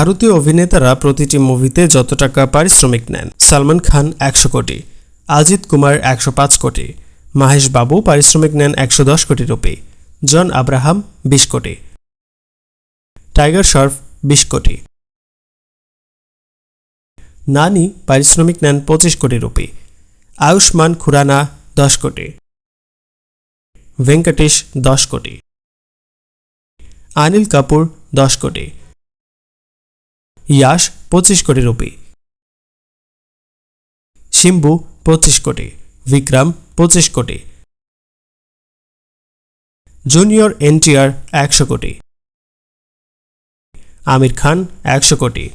ভারতীয় অভিনেতারা প্রতিটি মুভিতে যত টাকা পারিশ্রমিক নেন, সালমান খান একশো কোটি, আজিত কুমার একশো পাঁচ কোটি, মাহেশ বাবু পারিশ্রমিক নেন একশো দশ কোটি রুপি, জন আব্রাহাম বিশ কোটি, টাইগার শরফ বিশ কোটি। নানি পারিশ্রমিক নেন পঁচিশ কোটি রুপি, আয়ুষ্মান খুরানা দশ কোটি, ভেঙ্কটেশ দশ কোটি অনিল কাপুর দশ কোটি ইয়াশ পঁচিশ কোটি রুপি। শিম্বু পঁচিশ কোটি। বিক্রম পঁচিশ কোটি। জুনিয়র এনটিআর একশো কোটি। আমির খান একশো কোটি।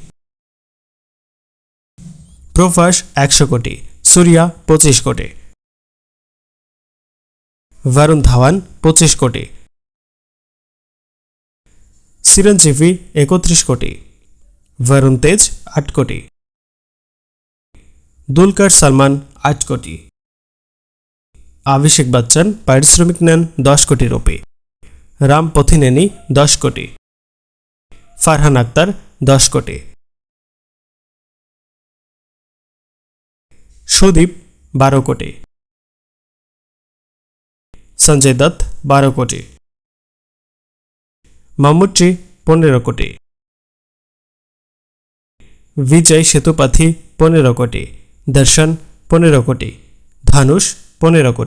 প্রভাস একশো কোটি। সুরিয়া পঁচিশ কোটি। বরুণ ধাওয়ান পঁচিশ কোটি। চিরঞ্জীবী একত্রিশ কোটি। বরুণ তেজ আট কোটি। দুলকার সালমান, আট কোটি। অভিষেক বচ্চন, পারিশ্রমিক নেন দশ কোটি রুপি। রাম পথিনেনি দশ কোটি। ফারহান আক্তার, দশ কোটি। সুদীপ, বারো কোটি। সঞ্জয় দত্ত, বারো কোটি। মামুট্রি পনেরো কোটি। বিজয় সেতুপাথী পনেরো কোটি দর্শন পনেরো কোটি ধানুষ পনেরো কোটি